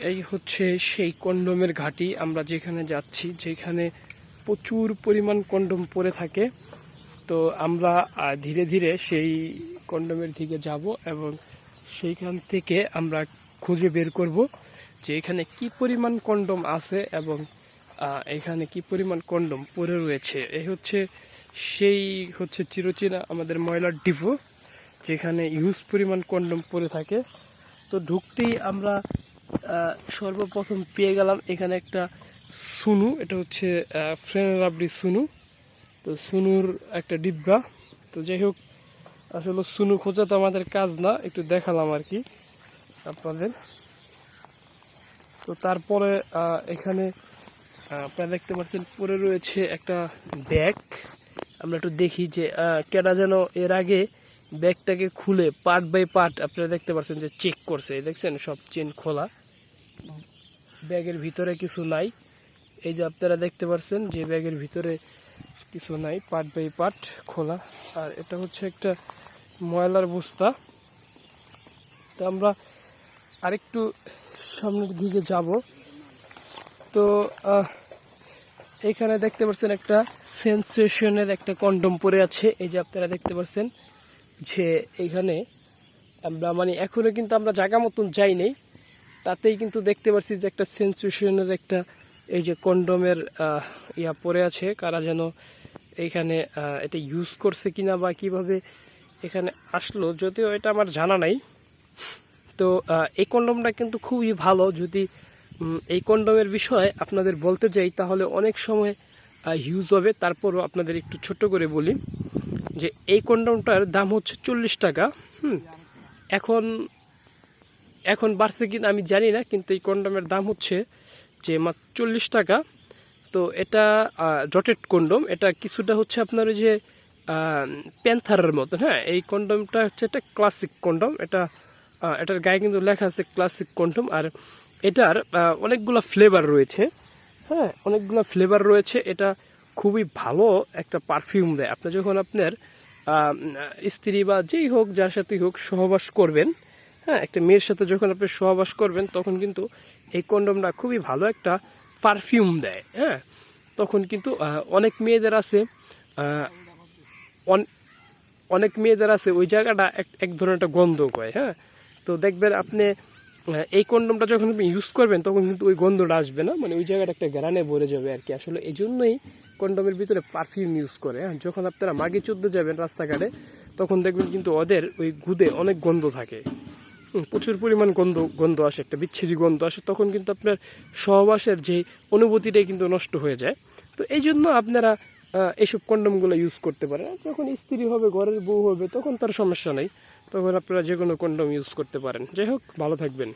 এই হচ্ছে সেই কন্ডোমের ঘাঁটি। আমরা যেখানে যাচ্ছি, যেখানে প্রচুর পরিমাণ কন্ডোম পড়ে থাকে। তো আমরা ধীরে ধীরে সেই কন্ডোমের দিকে যাব এবং সেইখান থেকে আমরা খুঁজে বের করব যে এখানে কি পরিমাণ কন্ডোম আছে এবং এখানে কি পরিমাণ কন্ডোম পরে রয়েছে। এই হচ্ছে সেই, হচ্ছে চিরচেনা আমাদের ময়লার ডিপো, যেখানে ইউজ পরিমাণ কন্ডোম পরে থাকে। তো ঢুকতেই আমরা সর্বপ্রথম পেয়ে গেলাম এখানে একটা সুনু, এটা হচ্ছে ফ্রেন রাবড়ি সুনু। তো সুনুর একটা ডিব্বা তো যাই হোক, আসলে সুনু খোঁজা তো আমাদের কাজ না, একটু দেখালাম আর কি আপনাদের। তো তারপরে এখানে আপনারা দেখতে পাচ্ছেন পরে রয়েছে একটা ব্যাগ। আমরা একটু দেখি যে কেডা যেন এর আগে ব্যাগটাকে খুলে পার্ট বাই পার্ট আপনারা দেখতে পাচ্ছেন যে চেক করছে। দেখছেন, সব চেন খোলা। ব্যাগের ভিতরে কিছু নাই। এই যে আপনারা দেখতে পাচ্ছেন যে ব্যাগের ভিতরে কিছু নাই, পার্ট বাই পার্ট খোলা। আর এটা হচ্ছে একটা ময়লার বস্তা। তো আমরা আরেকটু সামনের দিকে যাব। তো এখানে দেখতে পাচ্ছেন একটা সেন্সেশনের একটা কন্ডম পরে আছে। এই যে আপনারা দেখতে পাচ্ছেন যে এখানে আমরা মানে এখনও কিন্তু আমরা জায়গা মতন যাই নাই। তাতেই কিন্তু দেখতে পাচ্ছি যে একটা সেন্সেশনের একটা এই যে কন্ডমের ইয়া পরে আছে। কারা যেন এইখানে এটা ইউজ করছে কিনা বা কীভাবে এখানে আসলো, যদিও এটা আমার জানা নাই। তো এই কন্ডমটা কিন্তু খুবই ভালো। যদি এই কন্ডমের বিষয়ে আপনাদের বলতে যাই, তাহলে অনেক সময় ইউজ হবে। তারপরও আপনাদের একটু ছোট করে বলি। যে এই কন্ডমটার দাম হচ্ছে চল্লিশ টাকা, হুম। এখন এখন বাড়ছে কিনা আমি জানি না, কিন্তু এই কন্ডমের দাম হচ্ছে যে মাত্র চল্লিশ টাকা। তো এটা জটেড কন্ডম, এটা কিছুটা হচ্ছে আপনার ওই যে প্যান্থারের মতন হ্যাঁ। এই কন্ডমটা হচ্ছে একটা ক্লাসিক কন্ডম, এটা এটার গায়ে কিন্তু লেখা আছে ক্লাসিক কন্ডম, আর এটার অনেকগুলো ফ্লেভার রয়েছে হ্যাঁ। অনেকগুলো ফ্লেভার রয়েছে, এটা খুবই ভালো একটা পারফিউম দেয়। আপনি যখন আপনার স্ত্রী বা যেই হোক, যার সাথেই হোক সহবাস করবেন। হ্যাঁ একটা মেয়ের সাথে যখন আপনি সহবাস করবেন, তখন কিন্তু এই কন্ডমটা খুবই ভালো একটা পারফিউম দেয়। হ্যাঁ তখন কিন্তু অনেক মেয়েদের আছে অন- অনেক মেয়েদের আছে, ওই জায়গাটা এক এক ধরনের একটা গন্ধ কয় হ্যাঁ তো দেখবেন আপনি এই কন্ডমটা যখন আপনি ইউজ করবেন, তখন কিন্তু ওই গন্ধটা আসবে না মানে ওই জায়গাটা একটা গ্রানে ভরে যাবে আর কি। আসলে এই জন্যই কন্ডমের ভিতরে পারফিউম ইউজ করে হ্যাঁ যখন আপনারা মাগে চোদ্দ যাবেন রাস্তাঘাটে, তখন দেখবেন কিন্তু ওদের ওই গুদে অনেক গন্ধ থাকে। প্রচুর পরিমাণ গন্ধ গন্ধ আসে, একটা বিচ্ছিরি গন্ধ আসে, তখন কিন্তু আপনার সহবাসের যে অনুভূতিটাই কিন্তু নষ্ট হয়ে যায়। তো এই জন্য আপনারা এইসব কন্ডমগুলো ইউজ করতে পারেন। যখন স্ত্রী হবে, ঘরের বউ হবে, তখন তার সমস্যা নেই। তখন আপনারা যে কোনো কন্ডম ইউজ করতে পারেন। যাই হোক, ভালো থাকবেন।